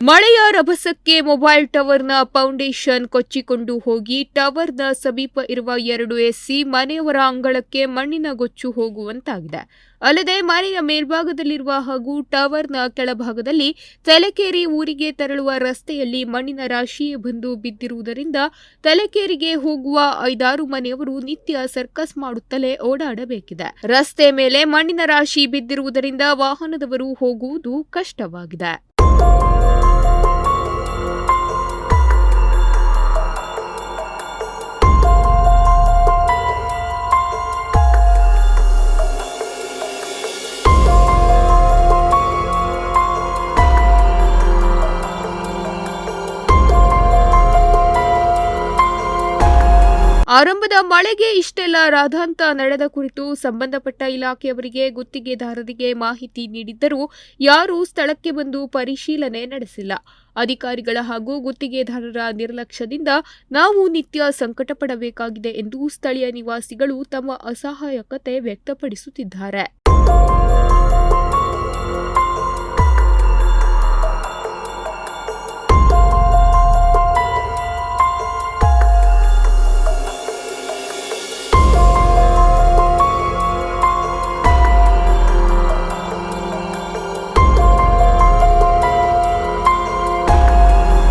ಮಳೆಯ ರಭಸಕ್ಕೆ mobile ಟವರ್ನ foundation ಕೊಚ್ಚಿಕೊಂಡು ಹೋಗಿ ಟವರ್ನ ಸಮೀಪ ಇರುವ ಎರಡು ಎಸ್ಸಿ ಮನೆಯವರ ಅಂಗಳಕ್ಕೆ ಮಣ್ಣಿನ ಗೊಚ್ಚು ಹೋಗುವಂತಾಗಿದೆ. ಅಲ್ಲದೆ ಮನೆಯ ಮೇಲ್ಭಾಗದಲ್ಲಿರುವ ಹಾಗೂ ಟವರ್ನ ಕೆಳಭಾಗದಲ್ಲಿ ತಲೆಕೇರಿ ಊರಿಗೆ ತೆರಳುವ ರಸ್ತೆಯಲ್ಲಿ ಮಣ್ಣಿನ ರಾಶಿಯೇ ಬಂದು ಬಿದ್ದಿರುವುದರಿಂದ ತಲೆಕೇರಿಗೆ ಹೋಗುವ ಐದಾರು ಮನೆಯವರು ನಿತ್ಯ ಸರ್ಕಸ್ ಮಾಡುತ್ತಲೇ ಓಡಾಡಬೇಕಿದೆ. ರಸ್ತೆ ಮೇಲೆ ಮಣ್ಣಿನ ರಾಶಿ ಬಿದ್ದಿರುವುದರಿಂದ ವಾಹನದವರು ಹೋಗುವುದು ಕಷ್ಟವಾಗಿದೆ. ಆರಂಭದ ಮಳೆಗೆ ಇಷ್ಟೆಲ್ಲ ರಾಧಾಂತ ನಡೆದ ಕುರಿತು ಸಂಬಂಧಪಟ್ಟ ಇಲಾಖೆಯವರಿಗೆ ಗುತ್ತಿಗೆದಾರರಿಗೆ ಮಾಹಿತಿ ನೀಡಿದ್ದರೂ ಯಾರೂ ಸ್ಥಳಕ್ಕೆ ಬಂದು ಪರಿಶೀಲನೆ ನಡೆಸಿಲ್ಲ. ಅಧಿಕಾರಿಗಳ ಹಾಗೂ ಗುತ್ತಿಗೆದಾರರ ನಿರ್ಲಕ್ಷ್ಯದಿಂದ ನಾವು ನಿತ್ಯ ಸಂಕಟಪಡಬೇಕಾಗಿದೆ ಎಂದು ಸ್ಥಳೀಯ ನಿವಾಸಿಗಳು ತಮ್ಮ ಅಸಹಾಯಕತೆ ವ್ಯಕ್ತಪಡಿಸುತ್ತಿದ್ದಾರೆ.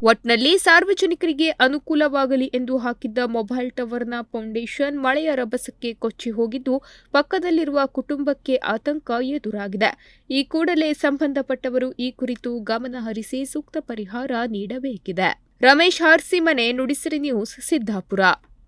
ಒಟ್ನಲ್ಲಿ ಸಾರ್ವಜನಿಕರಿಗೆ ಅನುಕೂಲವಾಗಲಿ ಎಂದು ಹಾಕಿದ್ದ ಮೊಬೈಲ್ ಟವರ್ನ ಫೌಂಡೇಶನ್ ಮಳೆಯ ರಭಸಕ್ಕೆ ಕೊಚ್ಚಿ ಹೋಗಿದ್ದು, ಪಕ್ಕದಲ್ಲಿರುವ ಕುಟುಂಬಕ್ಕೆ ಆತಂಕ ಎದುರಾಗಿದೆ. ಈ ಕೂಡಲೇ ಸಂಬಂಧಪಟ್ಟವರು ಈ ಕುರಿತು ಗಮನ ಹರಿಸಿ ಸೂಕ್ತ ಪರಿಹಾರ ನೀಡಬೇಕಿದೆ. ರಮೇಶ್ ಹಾರ್ಸಿಮನೆ ನುಡಿಸಿರಿ ನ್ಯೂಸ್, ಸಿದ್ದಾಪುರ.